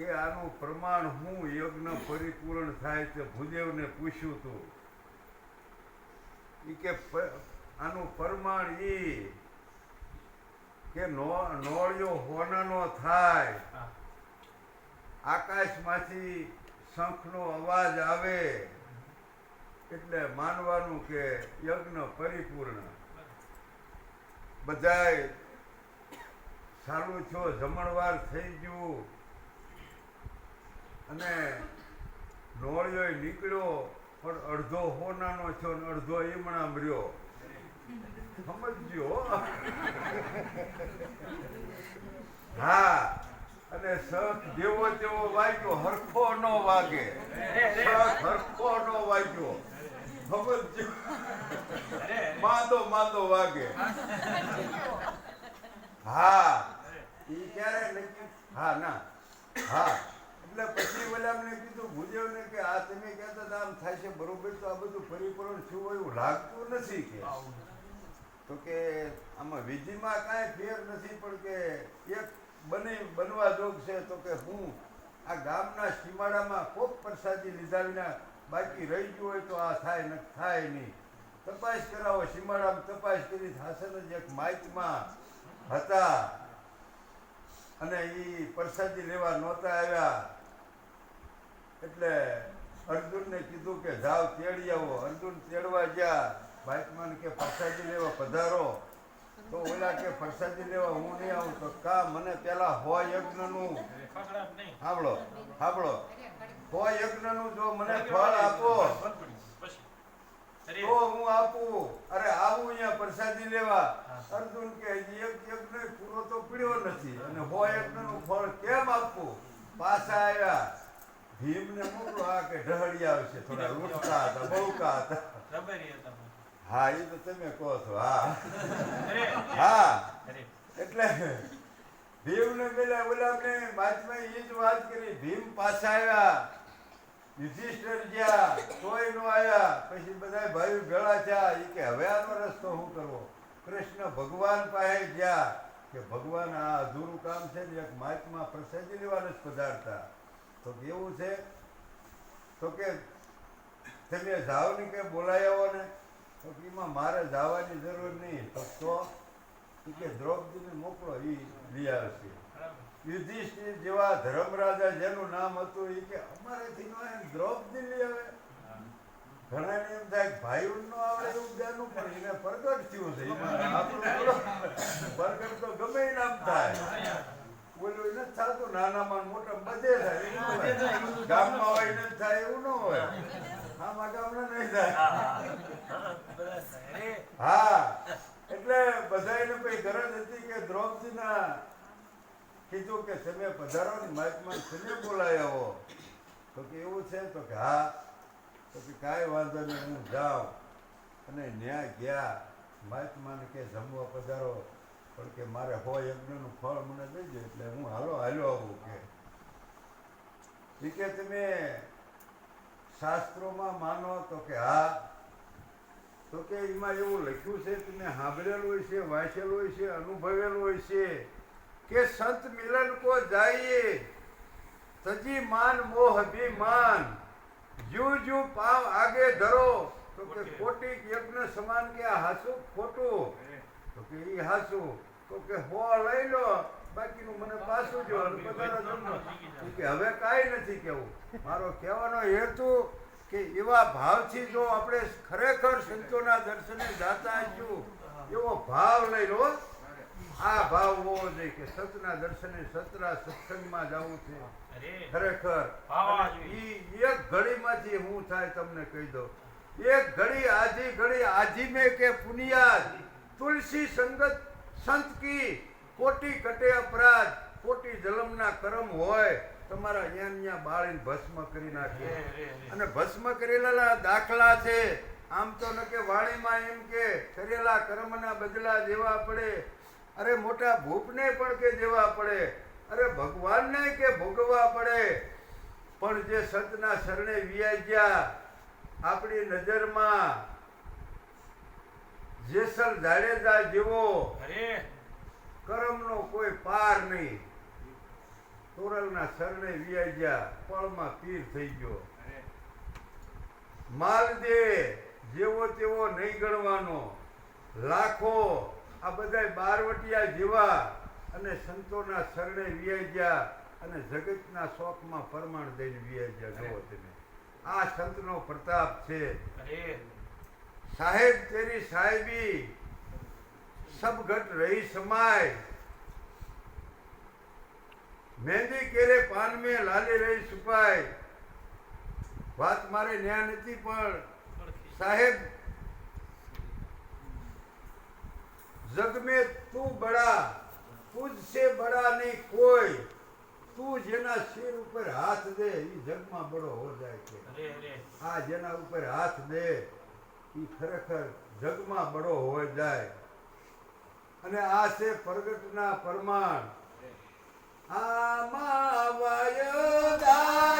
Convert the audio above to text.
કે આનું પ્રમાણ હું યજ્ઞ પરિપૂર્ણ થાય તે ભૂદેવને પૂછ્યું હતું એ કે આનું પ્રમાણ એ કે નો નોળિયો હોનાનો થાય. આકાશમાંથી શંખનો અવાજ આવે એટલે માનવાનું કે યજ્ઞ પરિપૂર્ણ. બધાય સારું છો જમણવાર થઈ ગયું. અને નોળિયો નીકળ્યો પણ અડધો હોનાનો છો ને અડધો ઈમણા મર્યો. સમજ્યો? હો. હા અને સખ જેવો તેવો વાગ્યો હરખો નો વાગે. સખ હરખો નો વાગ્યો. સમજ્યો? માદો માદો વાગે. હા. ઈ ક્યારે નક્કી? હા ના. હા. એટલે પછી ઓલામને કીધું, ભુદેવને કે આ તમે કહેતા હતા, આમ થાય છે, બરોબર તો આ બધું પરિપૂર્ણ થયું હોય એવું લાગતું નથી કે. તો કે આમાં વિધિમાં કાંઈ ફેર નથી, પણ કે એક બની, બનવા જોગ છે, તો કે હું આ ગામના સીમાડામાં કોક પ્રસાદી લીધા વિના બાકી રહી ગયું હોય તો આ થાય ન થાય નહીં. તપાસ કરાવો સીમાડામાં તપાસ કરી, હાસન જ એક માઇકમાં હતા. અને એ પ્રસાદી લેવા નહોતા આવ્યા. એટલે અર્જુનને કીધું કે જાવ તેડી આવો. અર્જુન તેડવા ગયા. બાઇકમાં કે પ્રસાદી લેવા પધારો. તો ઓલા કે પ્રસાદી લેવા હું નહીં આવું તો કા મને પેલા હો યજ્ઞનું. સાંભળો સાંભળો. હો યજ્ઞનું જો મને ફળ આપો. તો હું આપું. અરે આવું અહીંયા પ્રસાદી લેવા. અર્જુન કે યજ્ઞ પૂરો તો પીડ્યો નથી. અને હો યજ્ઞનું ફળ કેમ આપવું પાછા આવ્યા. ભીમને મોકલો આ કે ઢહળી આવશે થોડા લૂંટતા હતા બહુકા હતા. હા એ તો તમે કહો છો હા. હા. એટલે ભીમને પેલા ઓલામને બાદમાં એ જ વાત કરી ભીમ પાછા આવ્યા. યુધિષ્ઠર ગયા તોય નો આવ્યા. પછી બધા ભાઈ ભેળા થયા. એ કે હવે આનો રસ્તો શું કરવો? કૃષ્ણ ભગવાન પાસે ગયા કે ભગવાન આ અધૂરું કામ છે ને એક માતમાં પ્રસાદી લેવાનું જ પધારતા. તો કેવું છે? તો કે તમે જાઓ ને કે બોલાય આવો ને? તો એમાં મારે જવાની જરૂર નહીં. તો કે દ્રૌપદીને મોકલો એ લઈ આવશે યુધિષ્ઠિર જેવા ધર્મરાજા જેનું નામ હતું એ કે અમારેથી નો એમ દ્રૌપદી લઈ આવે. ઘણાને એમ થાય ભાઈ નો આવે એવું બેનું પણ એને પ્રગટ થયું છે. એમાં પ્રગટ તો ગમે નામ થાય. ઈ નથી થતું નાનામાં ને મોટા બધે થાય એવું ન હોય. ગામમાં હોય ને થાય. એવું ન હોય. આમાં ગામના નહીં થાય. હા એટલે બધાને પછી ગરજ હતી કે દ્રૌપદીના કીધું કે તમે પધારો ને માઇકમાં તમે બોલાય તો કે એવું છે? તો કે હા. તો કે કાંઈ વાંધો નહીં હું જાઉં. અને ન્યા ગયા માઇકમાં કે જમવા પધારો. પણ કે મારે હો યજ્ઞનું ફળ મને દઈ દે એટલે હું હાલો હાલો આવું કે. કે તમે શાસ્ત્રોમાં માનો તો કે હા. તો કે એમાં એવું લખ્યું છે તમે સાંભળેલું હોય છે વાંચેલું હોય છે અનુભવેલું હોય છે કે સંત મિલન કો જાઈએ સજી માન મોહ અભિમાન. જુ જુ પાવ આગે ધરો તો કે ખોટી યજ્ઞ સમાન કે હાસુ હાસું ખોટું. તો કે ઈ હાસું. તો કે હો લઈ લો. બાકીનું મને પાછું જો કે હવે કાંઈ નથી કેવું. મારો કહેવાનો હેતુ કે એવા ભાવથી જો આપણે ખરેખર સંતોના દર્શને જાતા છું એવો ભાવ લઈ લો. આ ભાવ હોવો જોઈએ કે સતના દર્શને સતરા સત્સંગમાં જવું છે. ખરેખર. ઈ એક ઘડીમાંથી હું થાય તમને કહી દઉં. એક ઘડી આજી ઘડી આજી મેં કે પુનિયાદ. તુલસી સંગત સંત કી કોટી કટે અપરાધ કોટી જલમના કરમ હોય તમારા અહીંયા અહીંયા બાળીને ભસ્મ કરી નાખે. અને ભસ્મ કરેલા દાખલા છે. આમ તો ન કે વાણીમાં એમ કે કરેલા કર્મના બદલા દેવા પડે. અરે મોટા ભૂપને પણ કે દેવા પડે. અરે ભગવાનને કે ભોગવવા પડે. પણ જે સંતના શરણે વિયા ગયા આપણી નજરમાં જેસલ જાડેજા જેવો કરમનો કોઈ પાર નહીં. તોરલના શરણે વિયાઈ ગયા પળમાં પીર થઈ ગયો. માલદે જેવો તેવો નહીં ગણવાનો. લાખો આ બધા બારવટિયા જેવા અને સંતોના શરણે વિયાઈ ગયા અને જગતના શોખમાં પરમાણ દઈને વિયાઈ ગયા જુઓ તમે. આ સંતનો પ્રતાપ છે. અરે. સાહેબ તેરી સાહેબી સબ ઘટ રહી સમાય મહેંદી કેરે પાન में લાલી રહી છુપાય વાત મારે ન્યા નથી પણ સાહેબ जग में तू बड़ा तुझसे बड़ा नहीं કોઈ તું જેના શિર ઉપર હાથ દે એ જગમાં બડો હો જાય છે અરે અરે આ જેના ઉપર હાથ દે એ ખરેખર જગમાં બડો હોય જાય. અને આ છે પ્રગટના પ્રમાણ. આમાં વયોદા